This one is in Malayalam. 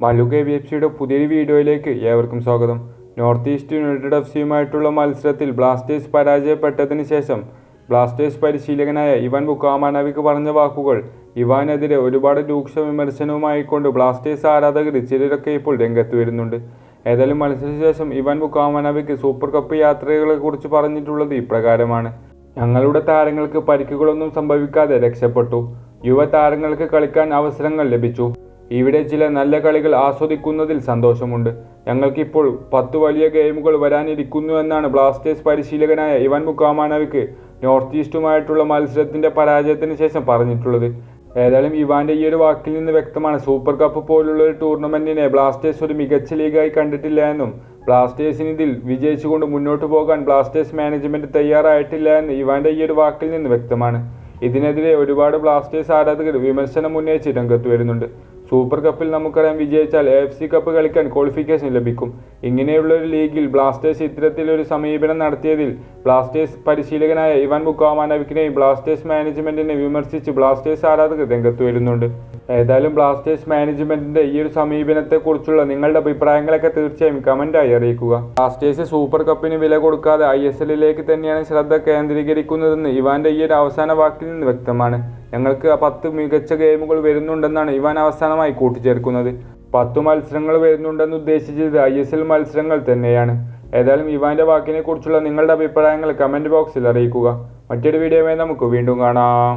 മല്ലു കെ ബി എഫ് സിയുടെ പുതിയൊരു വീഡിയോയിലേക്ക് ഏവർക്കും സ്വാഗതം. നോർത്ത് ഈസ്റ്റ് യുണൈറ്റഡ് എഫ് സിയുമായിട്ടുള്ള മത്സരത്തിൽ ബ്ലാസ്റ്റേഴ്സ് പരാജയപ്പെട്ടതിന് ശേഷം ബ്ലാസ്റ്റേഴ്സ് പരിശീലകനായ ഇവാൻ ബുക്കാമാനവിക്ക് പറഞ്ഞ വാക്കുകൾ ഇവാനെതിരെ ഒരുപാട് രൂക്ഷ വിമർശനവുമായിക്കൊണ്ട് ബ്ലാസ്റ്റേഴ്സ് ആരാധകർ ചിലരൊക്കെ ഇപ്പോൾ രംഗത്ത് വരുന്നുണ്ട്. ഏതായാലും മത്സരശേഷം ഇവാൻ ബുക്കാമാനവിക്ക് സൂപ്പർ കപ്പ് യാത്രകളെ കുറിച്ച് പറഞ്ഞിട്ടുള്ളത് ഇപ്രകാരമാണ്. ഞങ്ങളുടെ താരങ്ങൾക്ക് പരിക്കുകളൊന്നും സംഭവിക്കാതെ രക്ഷപ്പെട്ടു. യുവ താരങ്ങൾക്ക് കളിക്കാൻ അവസരങ്ങൾ ലഭിച്ചു. ഇവിടെ ചില നല്ല കളികൾ ആസ്വദിക്കുന്നതിൽ സന്തോഷമുണ്ട്. ഞങ്ങൾക്കിപ്പോൾ പത്ത് വലിയ ഗെയിമുകൾ വരാനിരിക്കുന്നു എന്നാണ് ബ്ലാസ്റ്റേഴ്സ് പരിശീലകനായ ഇവാൻ മുക്കാമാനവിക്ക് നോർത്ത് ഈസ്റ്റുമായിട്ടുള്ള മത്സരത്തിന്റെ പരാജയത്തിന് ശേഷം പറഞ്ഞിട്ടുള്ളത്. ഏതായാലും ഇവാന്റെ ഈ ഒരു വാക്കിൽ നിന്ന് വ്യക്തമാണ്. സൂപ്പർ കപ്പ് പോലുള്ള ഒരു ടൂർണമെന്റിനെ ബ്ലാസ്റ്റേഴ്സ് ഒരു മികച്ച ലീഗായി കണ്ടിട്ടില്ല എന്നും ബ്ലാസ്റ്റേഴ്സിന് ഇതിൽ വിജയിച്ചുകൊണ്ട് മുന്നോട്ട് പോകാൻ ബ്ലാസ്റ്റേഴ്സ് മാനേജ്മെന്റ് തയ്യാറായിട്ടില്ല എന്ന് ഇവാന്റെ ഈ ഒരു വാക്കിൽ നിന്ന് വ്യക്തമാണ്. ഇതിനെതിരെ ഒരുപാട് ബ്ലാസ്റ്റേഴ്സ് ആരാധകർ വിമർശനം ഉന്നയിച്ച് രംഗത്ത് വരുന്നുണ്ട്. സൂപ്പർ കപ്പിൽ നമുക്കറിയാം വിജയിച്ചാൽ എഫ് സി കപ്പ് കളിക്കാൻ ക്വാളിഫിക്കേഷൻ ലഭിക്കും. ഇങ്ങനെയുള്ള ഒരു ലീഗിൽ ബ്ലാസ്റ്റേഴ്സ് ഇത്തരത്തിലൊരു സമീപനം നടത്തിയതിൽ ബ്ലാസ്റ്റേഴ്സ് പരിശീലകനായ ഇവാൻ ബുക്കാമാനവിക്കിനെയും ബ്ലാസ്റ്റേഴ്സ് മാനേജ്മെന്റിനെ വിമർശിച്ച് ബ്ലാസ്റ്റേഴ്സ് ആരാധകർ രംഗത്ത് വരുന്നുണ്ട്. ഏതായാലും ബ്ലാസ്റ്റേഴ്സ് മാനേജ്മെന്റിന്റെ ഈ ഒരു സമീപനത്തെക്കുറിച്ചുള്ള നിങ്ങളുടെ അഭിപ്രായങ്ങളൊക്കെ തീർച്ചയായും കമന്റായി അറിയിക്കുക. ബ്ലാസ്റ്റേഴ്സ് സൂപ്പർ കപ്പിന് വില കൊടുക്കാതെ ഐ എസ് എല്ലിലേക്ക് തന്നെയാണ് ശ്രദ്ധ കേന്ദ്രീകരിക്കുന്നതെന്ന് ഇവാന്റെ ഈ ഒരു അവസാന വാക്കിൽ നിന്ന് വ്യക്തമാണ്. ഞങ്ങൾക്ക് ആ പത്ത് മികച്ച ഗെയിമുകൾ വരുന്നുണ്ടെന്നാണ് ഇവാൻ അവസാനമായി കൂട്ടിച്ചേർക്കുന്നത്. പത്ത് മത്സരങ്ങൾ വരുന്നുണ്ടെന്ന് ഉദ്ദേശിച്ചത് ഐ എസ് എൽ മത്സരങ്ങൾ തന്നെയാണ്. ഏതായാലും ഇവാന്റെ വാക്കിനെ കുറിച്ചുള്ള നിങ്ങളുടെ അഭിപ്രായങ്ങൾ കമന്റ് ബോക്സിൽ അറിയിക്കുക. മറ്റൊരു വീഡിയോയുമായി നമുക്ക് വീണ്ടും കാണാം.